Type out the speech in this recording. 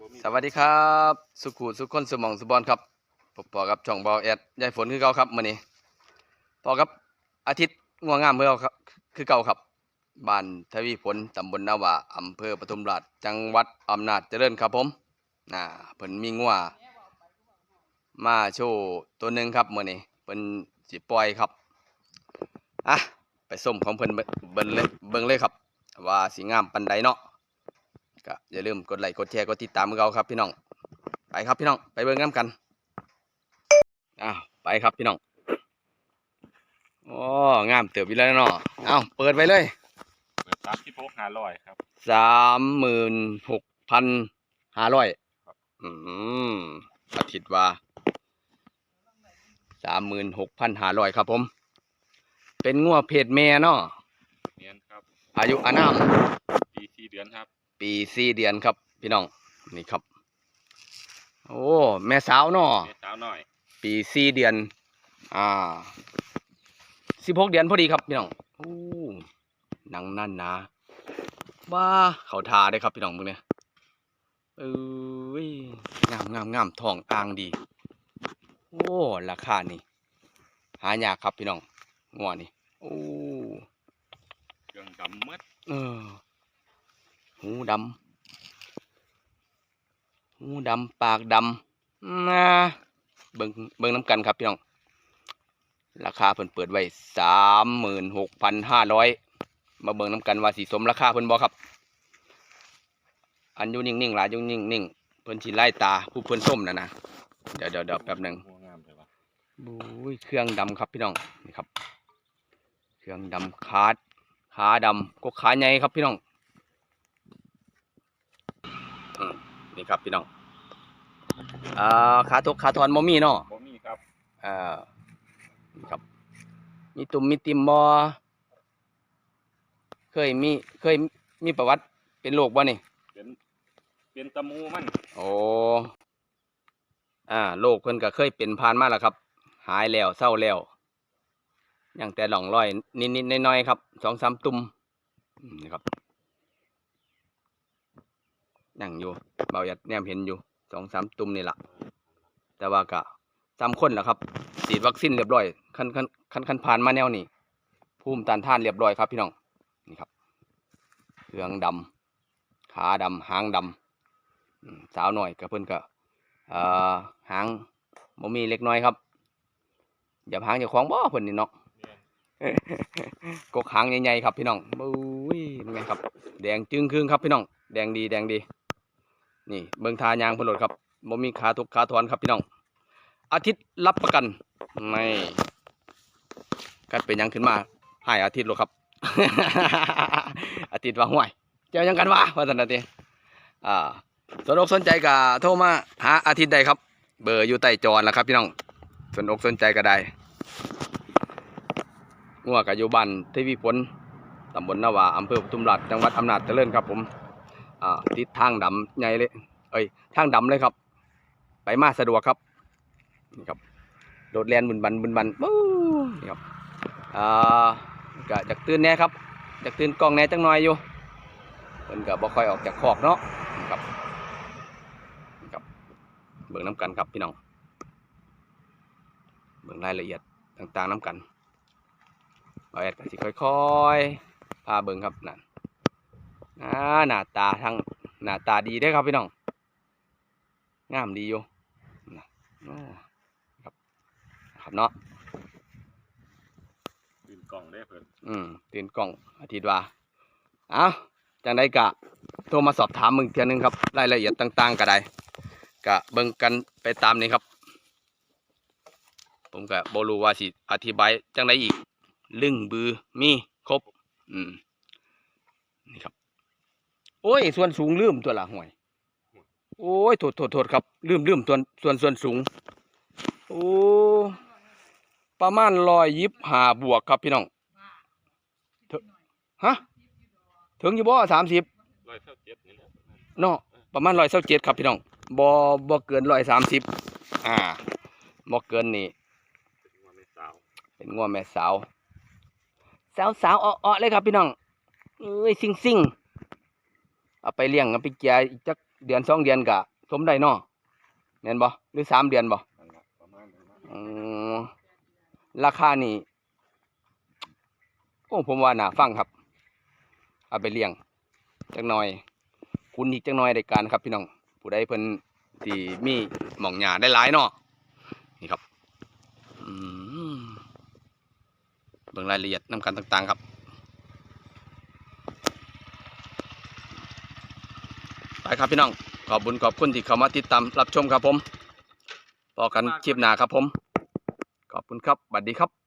สวัสดีครับ สุขุสุขคนสมองสุบอลครับปอกับช่องบอแอดยายฝนคือเก่าครับมื้อนี้พอกับอาทิตย์ง่วงงามเมื่อครับคือเก่าครับบ้านทวีผลตำบลนาวาอำเภอปทุมราชจังหวัดอำนาจเจริญครับผมน่าเพิ่นมีงัวมาโชว์ตัวหนึ่งครับมื้อนี้เพิ่นสิปล่อยครับอะไปส้มของเพิ่นเบิ่งเบิ่งเลยเบิ่งเลยครับ ว่าสิงามปานใดเนาะ ก็อย่าลืมกดไลค์กดแชร์กดติดตามเราครับพี่น้อง ไปครับพี่น้องไปเบิ่งน้ำกันอ้าวไปครับพี่น้องโอ้งามเติบอีแล้วเนาะอ้าวเปิดไปเลยเปิดซับที่พกห้าร้อยครับสามหมื่นหกพันห้าร้อยครับอืมอาทิตย์ว่าสามหมื่นหกพันห้าร้อยครับผม เป็นงัวเพศแม่เนาะเนียนครับ อายุอานามปีสี่เดือนครับ ปีสี่เดือนครับ พี่น้องนี่ครับ โอ้แม่สาวเนาะเม็ดสาวหน่อย ปีสี่เดือน อ่าสิบหกเดือนพอดีครับพี่น้องโอ้หนังนั่นนะว้าเขาทาได้ครับพี่น้องพวกเนี้ยเอ้ยงามงามงามทองอ่างดี โอ้ราคานี่หายากครับพี่น้องงัวนี่โอ้เครื่องดำหมืดเออหู ดำหูดำปากดำนะเบิ่งเบิ่งน้ำกันครับพี่น้อง ราคาเพิ่นเปิดไว้สามหมื่นหกพันห้าร้อยมาเบิ่งน้ำกันว่าสีสมราคาเพิ่นบ่ครับ อันอยู่นิ่งๆหลายอยู่นิ่งๆเพิ่นสิไล่ตาผู้เพิ่นส้มน่ะนะเดี๋ยวเดี๋ยวเดี๋ยวแป๊บหนึ่งหัวงามเลยวะบุ้ยเครื่องดำครับพี่น้องนี่ครับ เครื่องดำขาดขาดำก็ขาใหญ่ครับพี่น้องอืม นี่ครับพี่น้องอ่าขาทกขาทอนบ่มีเนาะบ่มีครับอ่านี่ครับ มีตุ่มมีติมบ่เคยมีเคยมีประวัติเป็นโรคบ่นี่เป็นเป็นตะมูมันโอ้อ่าโรคเพิ่นก็เคยเป็นผ่านมาแล้วครับ หายแล้วเศร้าแล้วยังแต่หล่องรอย นิดๆน้อยๆครับสองสามตุ่มอืมนี่ครับยังอยู่ เบาหยัดแนมเห็นอยู่สองสามตุ่มนี่แหละแต่ว่าก็สามคนแหละครับฉีดวัคซีนเรียบร้อยคันคันคันคันผ่านมาแนวนี้ภูมิต้านทานเรียบร้อยครับพี่น้องนี่ครับเครื่องดำขาดำหางดำอืมสาวหน่อยกับเพิ่นก็เอ่อหางบ่มีเล็กน้อยครับอย่าหางอย่าของบ่เพิ่นนี่เนาะเนียนกกหางใหญ่ๆครับพี่น้องบุ้ยเป็นไงครับ แดงจึงครึ่งครับพี่น้อง แดงดีแดงดี นี่เบิ่งทายางพนโลดครับบ่มีขาทุกขาถอนครับพี่น้อง อาทิตย์รับประกันไม่กัดเป็นยังขึ้นมาให้อาทิตย์โลดครับ อาทิตย์ว่าห่วยเจ้ายังกันวะว่าซั่นน่ะติอ่าสนอกสนใจก็โทรมาหาอาทิตย์ใดครับ เบอร์อยู่ใต้จอแล้วครับ พี่น้องสนอกสนใจก็ได้งัวกับอยู่บ้านเทวีผลตำบลนาวาอำเภอปทุมราชจังหวัดอำนาจเจริญครับผม ติดทางดำใหญ่เลย เอ้ยทางดำเลยครับ ไปมาสะดวกครับนี่ครับโดดแลนบุญบันบุญบันปูนี่ครับอ่าก็จากตื่นแน่ครับจากตื่นกล้องแน่จังหน่อยอยู่เพิ่นก็บ่ค่อยออกจากคอกเนาะครับครับเบิ่งน้ำกันครับพี่น้องเบิ่งรายละเอียดต่างๆน้ำกันบาแอดก็สิค่อยๆพาเบิ่งครับนั่นหน้าตาทั้ง หน้าตาดีเด้อครับพี่น้องงามดีอยู่นะโอ้ครับครับเนาะตื่นกล่องได้เพิ่นอืมตื่นกล้องอาทิตย์ว่าเอ้าจังไดกะโทรมาสอบถามมึงเทียหนึงครับรายละเอียดต่างๆก็ได้กะเบิ่งกันไปตามนี้ครับ ผมก็บ่รู้ว่าสิอธิบายจังไดอีกลึงบือมีครบ อืมนี่ครับ โอ้ย ส่วนสูงลืมตัวละห่วย โอ้ยโทษโทษโทษครับ ลืมลืมส่วนส่วนส่วนสูง โอ้ ประมาณร้อยยิบหาบวกครับพี่น้องเถอะฮะ ถึงอยู่บ่สามสิบร้อยเท่าเจ็ดนี่แหละเนาะประมาณร้อยเศร้าเจ็ดครับพี่น้องบ่บ่เกินร้อยสามสิบอ่าบ่เกินนี่ เป็นว่าไม่สาวเป็นงัวแม่สาว สาวสาวอ้อๆเลยครับพี่น้องเอ้ยซิงซิง เอาไปเลี้ยงเอาไปเกียอีกจักเดือนสองเดือนกะสมได้เนาะแม่นบ่หรือสามเดือนบ่ราณนั้นนะอืมราคานี่โอ้ผมว่าน่าฟังครับ เอาไปเลี้ยงจักหน่อย คุณอีกจักหน่อยได้การครับพี่น้อง ผู้ใดเพิ่นที่มีหม่องหญ้าได้หลายเนาะนี่ครับเบิ่งรายละเอียดนำกันต่างๆครับ ไป ครับพี่น้องขอบบุญขอบคุณที่เข้ามาติดตามรับชมครับผมต่อกันคลิปหน้าครับผม ขอบคุณครับสวัสดีครับ